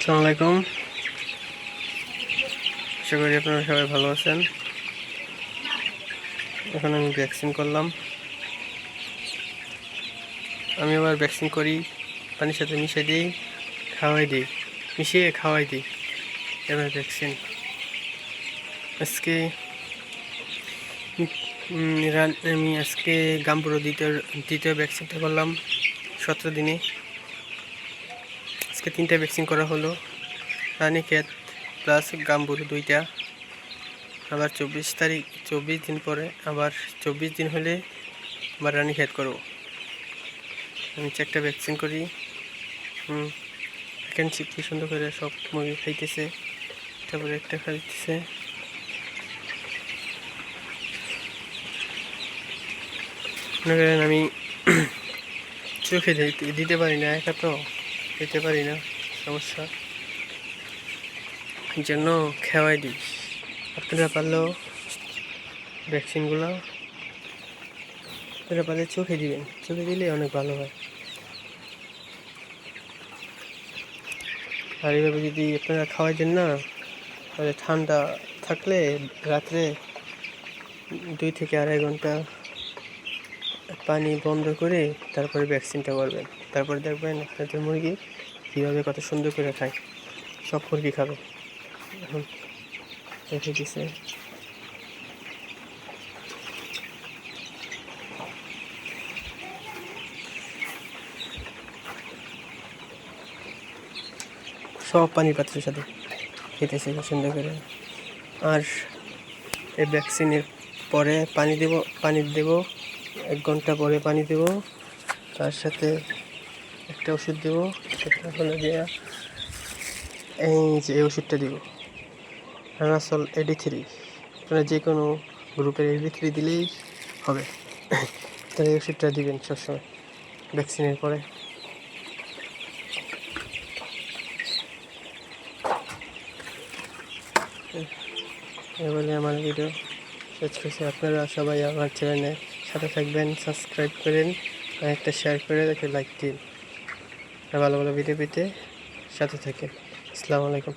আসসালামু আলাইকুম। আশা করি আপনারা সবাই ভালো আছেন। এখন আমি ভ্যাকসিন করলাম। আমি আবার ভ্যাকসিন করি, পানির সাথে মিশিয়ে দিই, খাওয়াই দিই, মিশিয়ে খাওয়াই দিই। এবার ভ্যাকসিন আজকে আমি আজকে গাম্পুরো দ্বিতীয় দ্বিতীয় ভ্যাকসিনটা করলাম, সতেরো দিনে। আজকে তিনটা ভ্যাকসিন করা হলো। রানীক্ষেত প্লাস গাম্বুর দুইটা। আবার চব্বিশ তারিখ, চব্বিশ দিন পরে আবার চব্বিশ দিন হলে আবার রানীক্ষেত করব। আমি চারটা ভ্যাকসিন করি, হুম এখানে কি সুন্দর করে সব মুরগি খাইতেছে, তারপরে একটা খাইতেছে। আমি চোখে দিতে পারি না, একা তো। দিতে পারি না, সমস্যা। জন্য খেওয়াই দিই। আপনারা পারলেও ভ্যাকসিনগুলো আপনারা পারলে চোখে দিবেন। চোখে দিলে অনেক ভালো হয়। আর এইভাবে যদি আপনারা খাওয়াই দেন না, তাহলে ঠান্ডা থাকলে রাত্রে দুই থেকে আড়াই ঘণ্টা পানি বন্ধ করে তারপরে ভ্যাকসিনটা করবেন। তারপরে দেখবেন আপনাদের মুরগি কীভাবে কত সুন্দর করে খায়। সব মুরগি খাবে। এখন রেখে দিছে। সব পানির পাত্রের সাথে খেতেছে সুন্দর করে। আর এই ভ্যাকসিনের পরে পানি দেব পানি দেব, এক ঘণ্টা পরে পানি দেব। তার সাথে একটা ওষুধ দেব, সেটা হলো যে এই যে এই ওষুধটা দেব। রানাসল এডি থ্রি আপনারা যে কোনো গ্রুপের এডি থ্রি দিলেই হবে। তাহলে এই ওষুধটা দিবেন সবসময় ভ্যাকসিনের পরে। এবারে আমার ভিডিও শেষ করছি। আপনারা সবাই আমার চ্যানেলে সাথে থাকবেন সাবস্ক্রাইব করেন, একটা শেয়ার করে লাইক দিন। ভালো ভালো ভিডিও পেতে সাথে থাকেন। আসসালামু আলাইকুম।